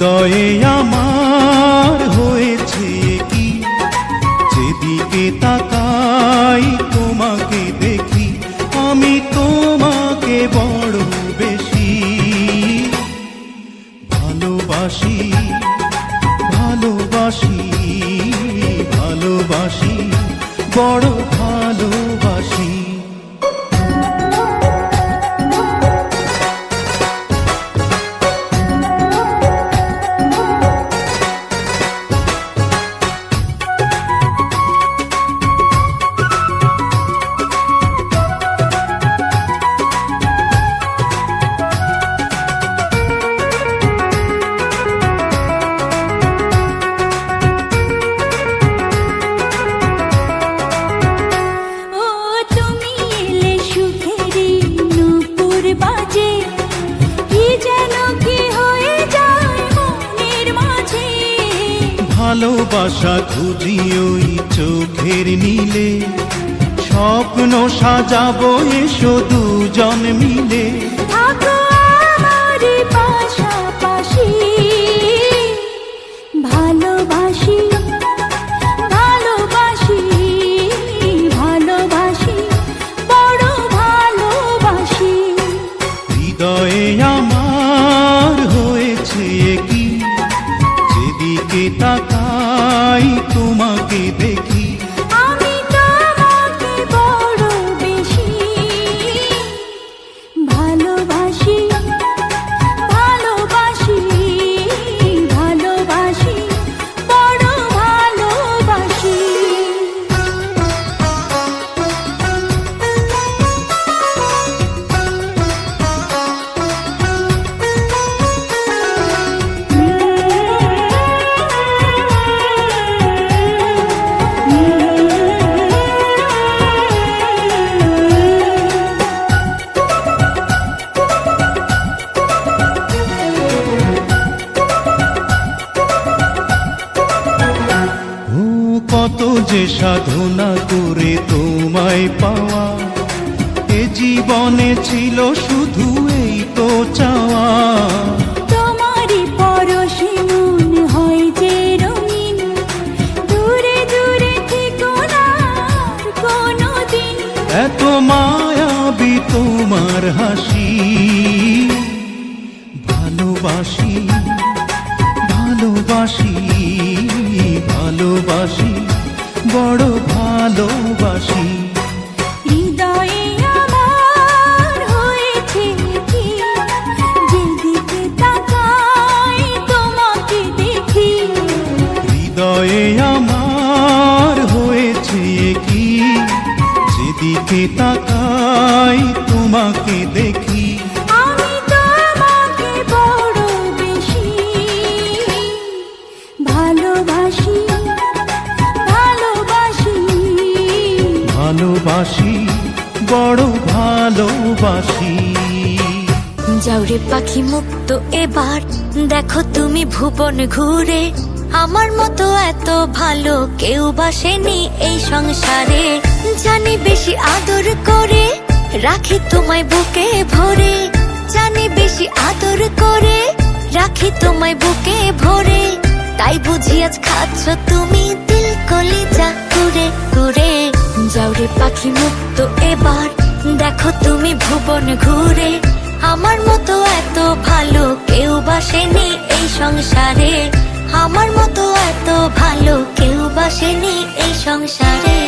হৃদয়ে আমার হয়েছে কি? যেদিকে তাকাই তোমাকে দেখি, আমি তোমাকে বড় বেশি। ভালোবাসি ভালোবাসি ভালোবাসি, বড় ভালোবাসা খুঁজি ওই চোখের নীলে। স্বপ্ন সাজাবো এসো দুজন মিলে। যে সাধনা করে তোমায় পাওয়া এ জীবনে ছিল শুধু এই তো চাওয়া। তোমারই পরশে মন হয় যে রঙিন দূরে দূরে থেকো না কোনোদিন। এত মায়াবী তোমার হাসি ভালোবাসি ভালোবাসি ভালোবাসি। বড় ভালোবাসি। হৃদয়ে আমার হয়েছে কি? যেদিকে তাকাই তোমাকে দেখি। হৃদয়ে আমার হয়েছে কি? যেদিকে তাকাই তোমাকে দেখি। ভালোবাসি, বড় ভালোবাসি। যাওরে পাখি মুক্ত এবার, দেখো তুমি ভুবন ঘুরে। আমার মতো এত ভালো কেউ বাসেনি এই সংসারে। জানি বেশি আদর করে, রাখি তোমায় বুকে ভরে। জানি বেশি আদর করে, রাখি তোমায় বুকে ভরে। তাই বুঝি আজ খাচ্ছ তুমি দিল কলিজা কুরে কুরে যাওরে পাখি মুক্ত এবার। দেখো তুমি ভুবন ঘুরে, আমার মতো এত ভালো কেউ বাসেনি এই সংসারে। আমার মতো এত ভালো কেউ বাসেনি এই সংসারে।